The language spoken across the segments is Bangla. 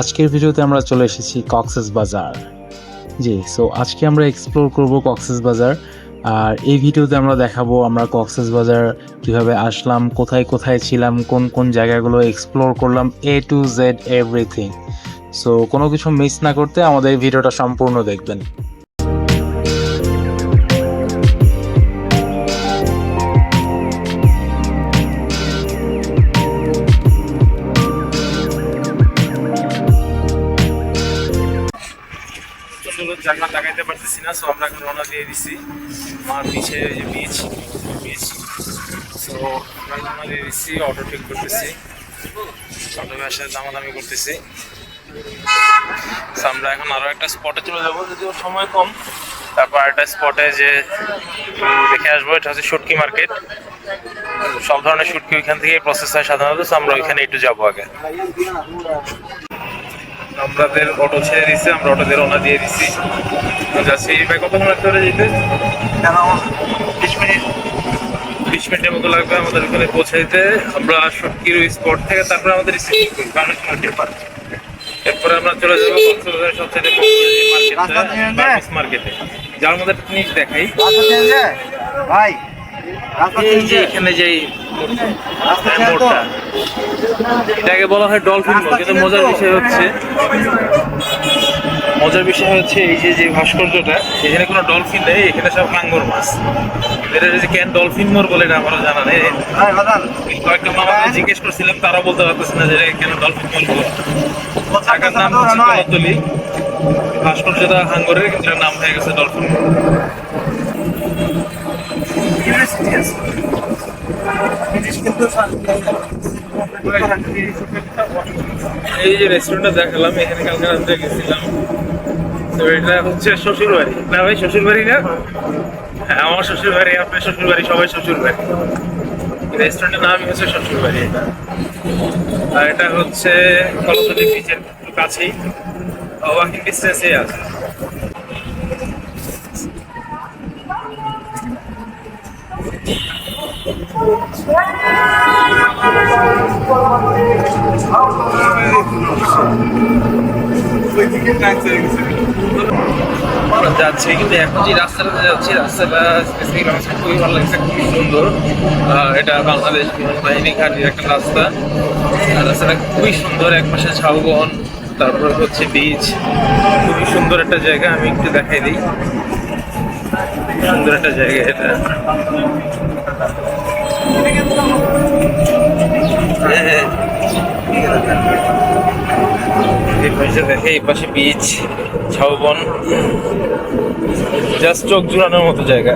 আজকের ভিডিওতে আমরা চলে এসেছি কক্সেস বাজার। জি সো আজকে আমরা এক্সপ্লোর করব কক্সেস বাজার। আর এই ভিডিওতে আমরা দেখাবো আমরা কক্সেস বাজার কীভাবে আসলাম, কোথায় কোথায় ছিলাম, কোন কোন জায়গাগুলো এক্সপ্লোর করলাম A to Z everything so কোনো কিছু মিস না করতে আমাদের ভিডিওটা সম্পূর্ণ দেখবেন। জায়গা লাগাইতে পারতেছি না সো আমরা এখন রওনা দিয়ে দিছি। আমার পিছে যে বিচ বিচ সো আমরা রওনা দিয়ে দিচ্ছি অটো ঠিক করতেছি। অটো ব্যবসায় দামাদামি করতেছি। So, আমরা এখন আরও একটা স্পটে চলে যাব যদিও সময় কম। তারপর একটা স্পটে যে দেখে আসব এটা হচ্ছে শুটকি মার্কেট। সব ধরনের শুটকি ওইখান থেকেই প্রসেস হয় সাধারণত আমরা ওইখানে একটু যাব আগে। আমাদের অটো ছেড়ে দিচ্ছে আমরা অটোতে রওনা দিয়ে দিচ্ছি যাচ্ছি ভাই কতক্ষণ লাগতে পারে যেতে? বিশ মিনিট। বিশ মিনিটের মতো লাগবে আমাদের ওখানে পৌঁছে দিতে। আমরা সটকির ওই স্পট থেকে তারপরে আমাদের রিসিভ করি বাংলাদেশ এরপরে আমরা চলে যাব কক্সবাজারের সবচেয়ে মার্কেটে যার মধ্যে একটা জিনিস দেখাই। ভাই এই যে এখানে যে হ্যাঁ, মোড়টা এটাকে বলা হয় ডলফিন মোড় কিন্তু মজার বিষয় হচ্ছে মজার বিষয় হচ্ছে এই যে যে ভাস্কর্যটা এখানে কোনো ডলফিন নেই এখানে সব হাঙ্গর মাছ। এটা যে কেন ডলফিন বলে এটা আমারও জানা নেই। কয়েকটা মামা জিজ্ঞেস করছিলাম তারা বলতে পারতেছে না যে এটা কেন ডলফিন মোড় বলে। জায়গার নাম হচ্ছে কলাতলি ভাস্কর্যটা হাঙ্গরের কিন্তু নাম হয়ে গেছে ডলফিন এই যে রেস্টুরেন্টটা দেখালাম, এখানে কালকে রাত্রে গেছিলাম। তো এটা হচ্ছে শ্বশুর বাড়ি না ভাই শ্বশুর বাড়ি না? হ্যাঁ আমার শ্বশুর বাড়ি আপনার শ্বশুর বাড়ি সবাই শ্বশুর বাড়ি রেস্টুরেন্টের নামই হচ্ছে শ্বশুর বাড়ি এটা। আর এটা হচ্ছে কলতলি বিচের কাছেই। ওয়াকিং ডিস্টেন্সে আছে। আমরা যাচ্ছি, কিন্তু এখন যে রাস্তাটা যাচ্ছি, রাস্তাটা স্পেসিফিক আমার খুবই ভালো লাগছে, খুবই সুন্দর। এটা বাংলাদেশ বিমান বাহিনী ঘাটির একটা রাস্তা। রাস্তাটা খুবই সুন্দর এক পাশে ঝাউবন, তারপর হচ্ছে বিচ খুবই সুন্দর একটা জায়গা, আমি একটু দেখাই দিই। সুন্দর একটা জায়গা এটা। দেখে এই পাশে বিচ ঝাউবন। জাস্ট চোখ জুড়ানোর মতো জায়গা।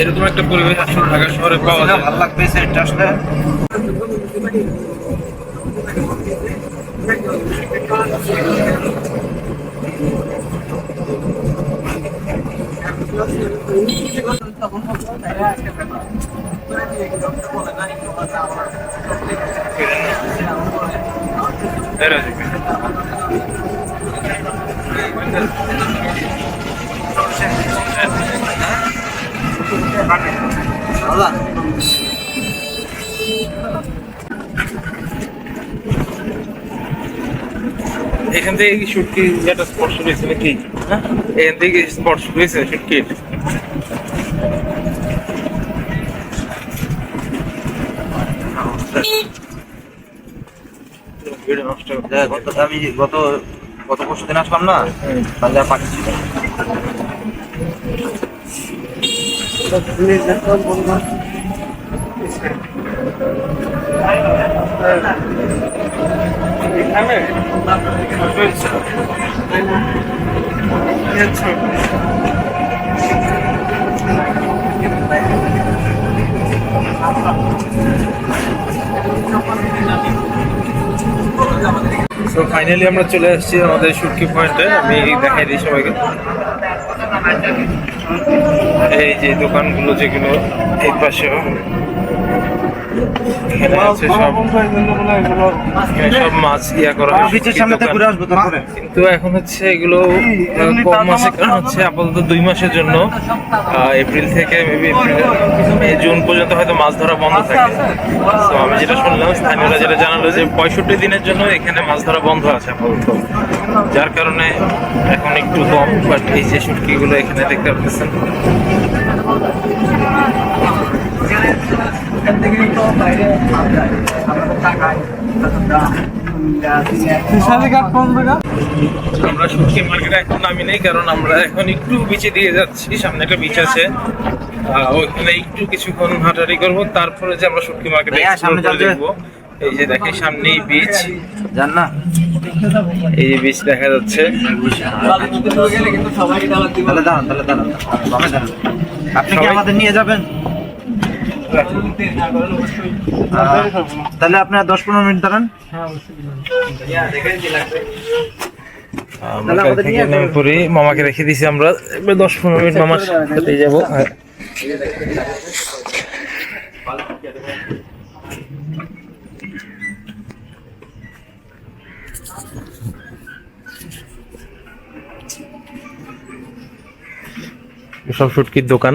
এরকম একটা পরিবেশ আসলে ঢাকা শহরে পাওয়া যায় ভালো লাগবে সেটা আসলে এরা যাবে। এখান থেকে কি শুটকি একটা স্পট শুরু হয়েছে নাকি? হ্যাঁ? এখান থেকে স্পট শুরু হয়েছে শুটকির আমি গত গত পরশু দিন আসলাম না তাহলে আর পাখি ছিল সো ফাইনালি আমরা চলে আসছি আমাদের শুটকি পয়েন্টে আমি দেখাই দিই সবাইকে। এই যে দোকানগুলো যেগুলো, এই পাশেও। সব। মাছ ইয়া করা কিন্তু এখন হচ্ছে এগুলো কম মাসে কারণ হচ্ছে আপাতত দুই মাসের জন্য। এপ্রিল থেকে মেবি জুন পর্যন্ত হয়তো মাছ ধরা বন্ধ থাকে। তো আমি যেটা শুনলাম স্থানীয়রা যেটা জানালো যে পঁয়ষট্টি দিনের জন্য এখানে মাছ ধরা বন্ধ আছে আপাতত। যার কারণে এখন একটু কম বাট এই যে শুটকিগুলো এখানে দেখতে পাচ্ছেন। আমরা শুটকি মার্কেটে এখন নামি নেই কারণ আমরা এখন একটু বিচে দিয়ে যাচ্ছি। সামনে একটা বিচ আছে। ওইখানে একটু কিছুক্ষণ হাঁটাহাঁটি করব। তারপরে যে আমরা শুটকি মার্কেটে? দেখব। এই যে দেখি সামনেই বিচ জান না। এই যে বিচ দেখা যাচ্ছে। তাহলে দাঁড়ান তাহলে দাঁড়ান। আপনি কি আমাদের নিয়ে যাবেন? তাহলে আপনার দশ পনেরো মিনিট দাঁড়ান। নেমে পড়ি। মামাকে রেখে দিছি আমরা। এবার দশ পনেরো মিনিট মামার সাথে যাব। সব শুটকির দোকান।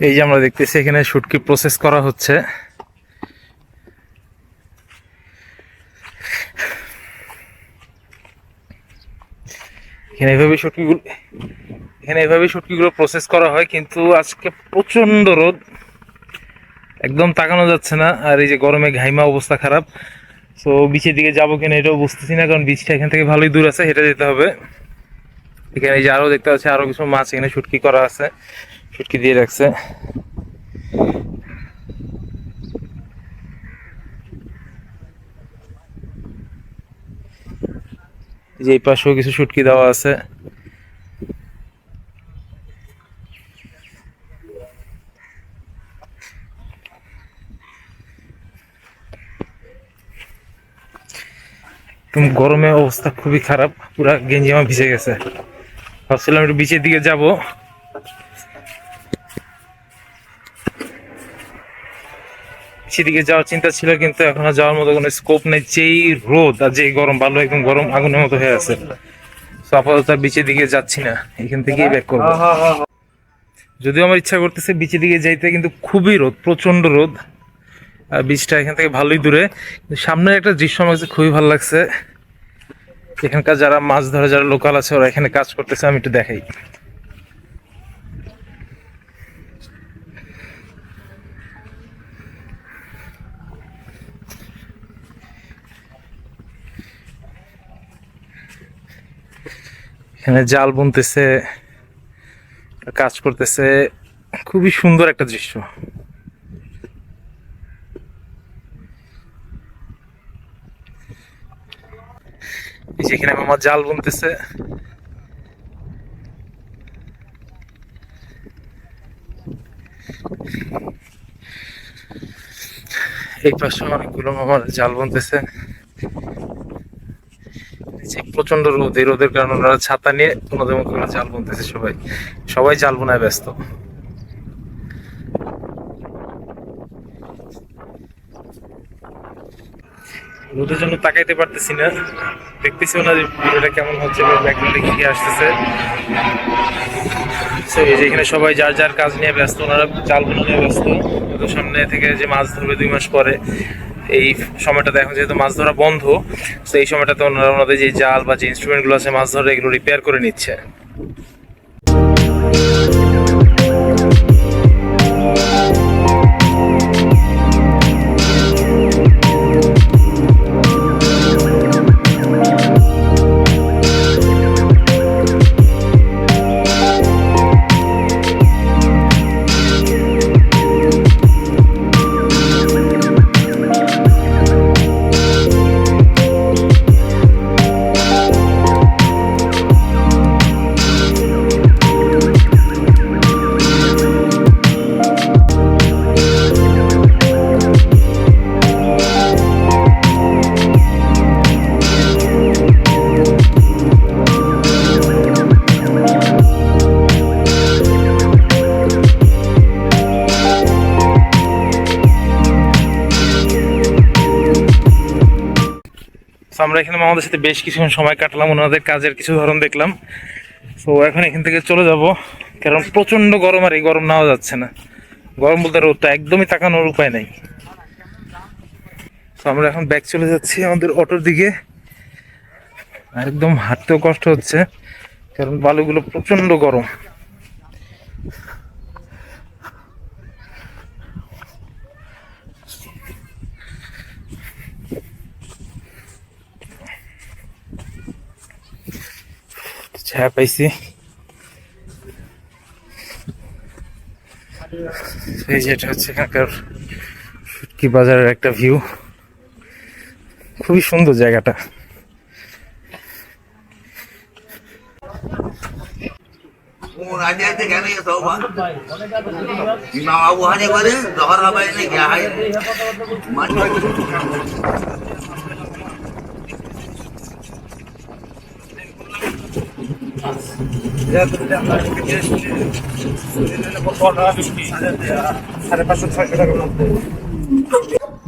এই যে আমরা দেখতেছি এখানে শুটকি প্রসেস করা হচ্ছে। এখানে এইভাবে শুটকিগুলো এখানে এইভাবে শুটকিগুলো প্রসেস করা হয়, কিন্তু আজকে প্রচণ্ড রোদ। একদম তাকানো যাচ্ছে না, আর এই যে গরমে ঘাইমা অবস্থা খারাপ। তো বিচের দিকে যাব কিনা এটাও বুঝতেছি না, কারণ বিচটা এখান থেকে ভালোই দূর আছে, হেঁটে যেতে হবে। এখানে এই যে আরও দেখতে পাচ্ছি, আরও কিছু মাছ এখানে শুটকি করা আছে। শুটকি দিয়ে রাখছে। যে এই পাশেও কিছু শুটকি দেওয়া আছে। গরমে অবস্থা খুবই খারাপ, পুরা গেঞ্জি আমার ভিজে গেছে। ভাবছিলাম একটু বিচের দিকে যাব। সেদিকে যাওয়ার চিন্তা ছিল কিন্তু এখন যাওয়ার মতো কোনো স্কোপ নেই। যেই রোদ আর যেই গরম ভালো একদম গরম আগুনের মতো হয়ে আছে। তো আপাতত আর বিচের দিকে যাচ্ছি না এখান থেকেই ব্যাক করব। যদিও আমার ইচ্ছা করতেছে বিচের দিকে যাইতে কিন্তু খুবই রোদ প্রচণ্ড রোদ। আর বিচটা এখান থেকে ভালোই দূরে। সামনের একটা দৃশ্য আমার কাছে খুবই ভালো লাগছে। এখানকার যারা মাছ ধরে যারা লোকাল আছে ওরা এখানে কাজ করতেছে আমি একটু দেখাই। এখানে জাল বুনতেছে, কাজ করতেছে। খুবই সুন্দর একটা দৃশ্য। যেখানে মামা জাল বুনতেছে। এই পাশে অনেকগুলো মামার জাল বুনতেছে। প্রচণ্ড রোদ, এই রোদের কারণে ওনারা ছাতা নিয়ে ওনাদের মতো করে জাল বুনতেছে সবাই। সবাই জাল বোনায় ব্যস্ত। রোদের জন্য তাকাইতে পারতেছি না। দেখতেছি ওনার ভিডিওটা কেমন হচ্ছে ব্যাকগ্রাউন্ডে কি কি আসতেছে। সো এই যে এখানে সবাই যার যার কাজ নিয়ে ব্যস্ত, ওনারা জাল বোনা নিয়ে ব্যস্ত সামনে থেকে যে মাছ ধরবে দুই মাস পরে। এই সময়টাতে এখন যেহেতু মাছ ধরা বন্ধ, তো এই সময়টাতে ওনারা ওনাদের যে জাল বা যে ইনস্ট্রুমেন্টগুলো আছে মাছ ধরে এগুলো রিপেয়ার করে নিচ্ছে। এখানে আমাদের সাথে বেশ কিছুক্ষণ সময় কাটলাম, ওনাদের কাজের কিছু ধরন দেখলাম। তো এখন এখান থেকে চলে যাব, কারণ প্রচণ্ড গরম আর এই গরম নেওয়া যাচ্ছে না। গরম বলতে রোদটা একদমই তাকানোর উপায় নাই। তো আমরা এখন ব্যাক চলে যাচ্ছি আমাদের অটোর দিকে। আর একদম হাঁটতেও কষ্ট হচ্ছে, কারণ বালুগুলো প্রচণ্ড গরম। ছায়া পাইছি। এই যেটা হচ্ছে এখানকার শুটকি বাজারের একটা ভিউ খুবই সুন্দর জায়গাটা। বাবু হাজে করে জহর হবে না হয়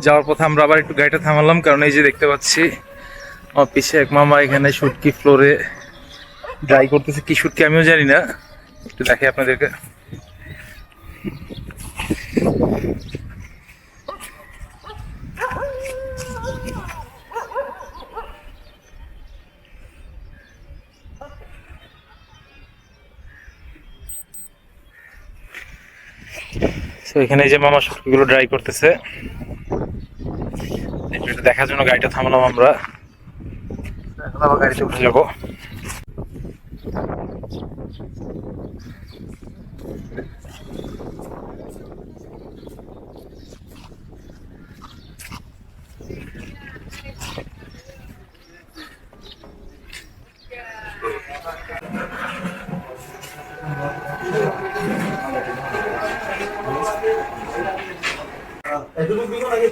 যাওয়ার পথে আমরা আবার একটু গাড়িটা থামালাম, কারণ এই যে দেখতে পাচ্ছি আমার পিসে এক মামা এখানে শুটকি ফ্লোরে ড্রাই করতেছে। কি শুটকি আমিও জানি না। একটু দেখে আপনাদেরকে। তো এখানে যে মামা শুটকিগুলো ড্রাই করতেছে। দেখার জন্য গাড়িটা থামলাম আমরা। গাড়িতে উঠে যাব।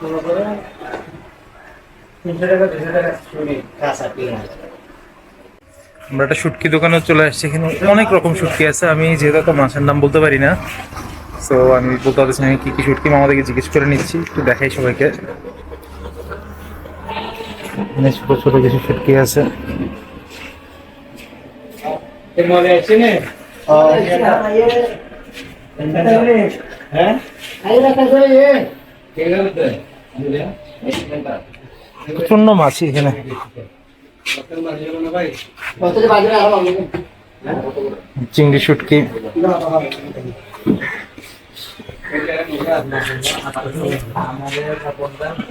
মনে করে তিনশো টাকা দুশো টাকা কাঁচা পেঁয়াজ আমরা একটা শুটকি দোকানে চলে আসছি এখানে অনেক রকম শুটকি আছে। আমি যেহেতু তো মাছের নাম বলতে পারি না তো আমি বলতে পারছি না কি কি শুটকি মামাদেরকে জিজ্ঞেস করে নিচ্ছি একটু দেখাই সবাইকে। এখানে ছোট ছোট কিছু শুটকি আছে। প্রচণ্ড মাছ এখানে। চিংড়ি শুটকি।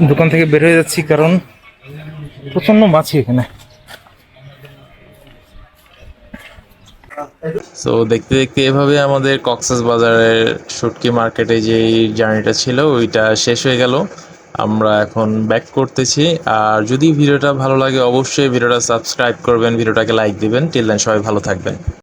দোকান থেকে বের হয়ে যাচ্ছি কারণ প্রচণ্ড মাছি এখানে। তো দেখতে দেখতে এভাবে আমাদের কক্সেস বাজারের শুটকি মার্কেটে যেই জার্নিটা ছিল, ওইটা শেষ হয়ে গেল। আমরা এখন ব্যাক করতেছি। আর যদি ভিডিওটা ভালো লাগে, অবশ্যই ভিডিওটা সাবস্ক্রাইব করবেন, ভিডিওটাকে লাইক দিবেন। টিল দেন সবাই ভালো থাকবেন।